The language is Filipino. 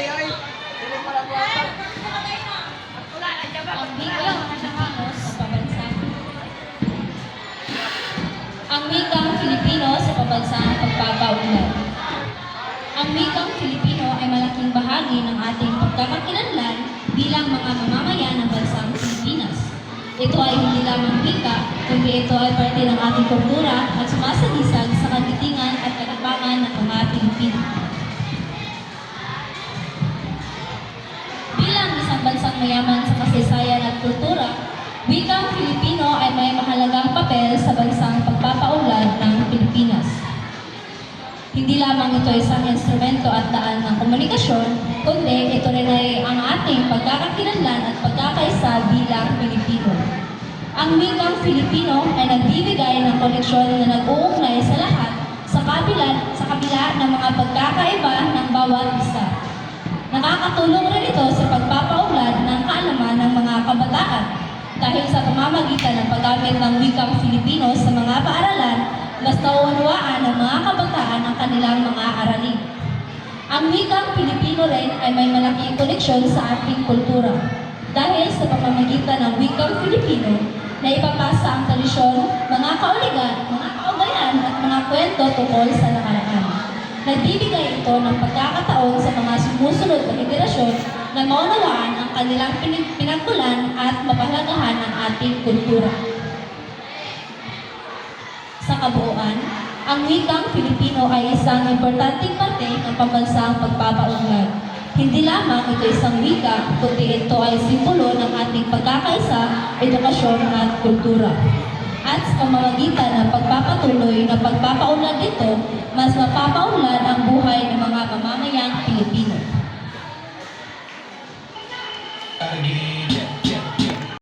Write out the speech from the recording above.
Ang wikang Filipino sa pabansang pagpapaunlad. Ang wikang Filipino ay malaking bahagi ng ating pagkakakilanlan bilang mga mamamayan ng bansang Pilipinas. Ito ay hindi lamang wika, kundi ito ay parte ng ating kultura at sumasagisag mayaman sa kasaysayan at kultura, wikang Filipino ay may mahalagang papel sa bansang pagpapaunlad ng Pilipinas. Hindi lamang ito isang instrumento at daan ng komunikasyon, kundi ito rin ay ang ating pagkakakilanlan at pagkakaisa bilang Pilipino. Ang wikang Filipino ay nagbibigay ng koneksyon na nag-uugnay sa lahat sa kabila, sa kabila ng mga pagkakaiba ng bawat isa. Nakakatulong rin ito sa pagpapaunlad ng kaalaman ng mga kabataan dahil sa pamamagitan ng paggamit ng wikang Filipino sa mga paaralan, mas nauunawaan ng mga kabataan ang kanilang mga aralin. Ang wikang Filipino rin ay may malaking koneksyon sa ating kultura dahil sa pamamagitan ng wikang Filipino na ipapasa ang tradisyon, mga kauligan, mga kaugayan at mga kwento tungkol sa nakaraan. Nagbibigay ito ng pagkakataon sa mga sumusunod na henerasyon na maunawaan ang kanilang pinagmulan at mapahalagahan ang ating kultura. Sa kabuuan, ang wikang Filipino ay isang importanteng parte ng pambansang pagpapaunlad. Hindi lamang ito isang wika, kundi ito ay simbolo ng ating pagkakaisa, edukasyon at kultura. At sa pamamagitan ng pagpapatuloy na pagpapaunlad nito, mas mapapaunlad ang buhay ng mga mamamayang Pilipino. Hindi